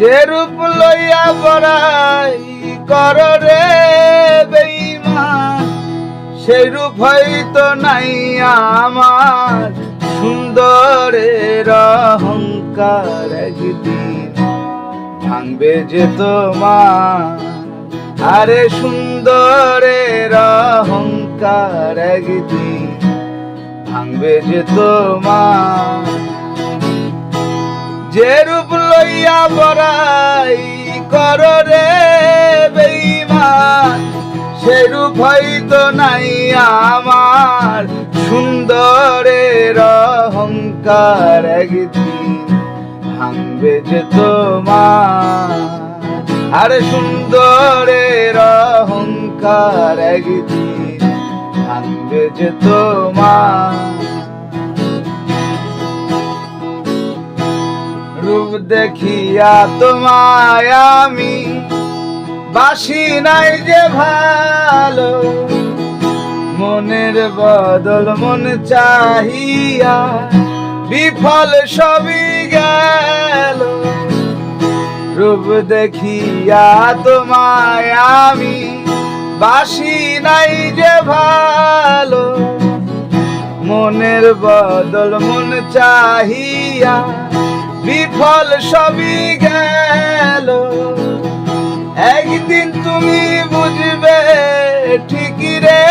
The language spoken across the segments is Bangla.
যে রূপ লইয়া বড়াই কর রে বেঈমান, সেই রূপ হয়তো নাই আমার সুন্দরের অহংকার একদিন। ভাঙবে যে তোমার, আরে সুন্দরের অহংকার একদিন। ভাঙবে যে তোমার যে রূপ লইয়া বড়াই কর রে বেঈমান, সে রূপ হয়তো নাই আমার সুন্দরের অহংকার একদিন ভাঙবে যে তোমার। আরে সুন্দরের অহংকার একদিন ভাঙবে যে তোমার। দেখিয়া তোমায় আমি বাসি নাই যে ভালো। মনের বদল মন চাহিয়া বিফল সবই গেল। রূপ দেখিয়া তোমায় আমি বাসি নাই যে ভালো। মনের বদল মন চাহিয়া বিফল সবই গেল। একদিন তুমি বুঝবে ঠিকই রে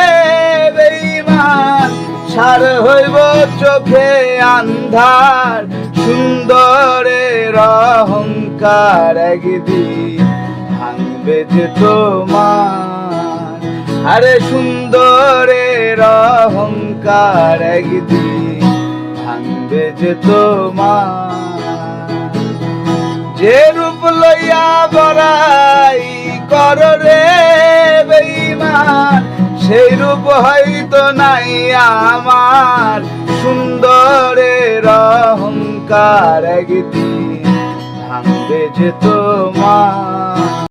বেঈমান। সার হইব চোখে আন্ধার সুন্দরের অহংকার একদিন ভাঙবে যে তোমার। আরে সুন্দরের অহংকার একদিন ভাঙবে যে তোমার। যে রূপ লইয়া বড়াই কর রে বেইমান সেই রূপ হয়তো নাই আমার। সুন্দরের অহংকার একদিন ভাঙবে যে তোমার।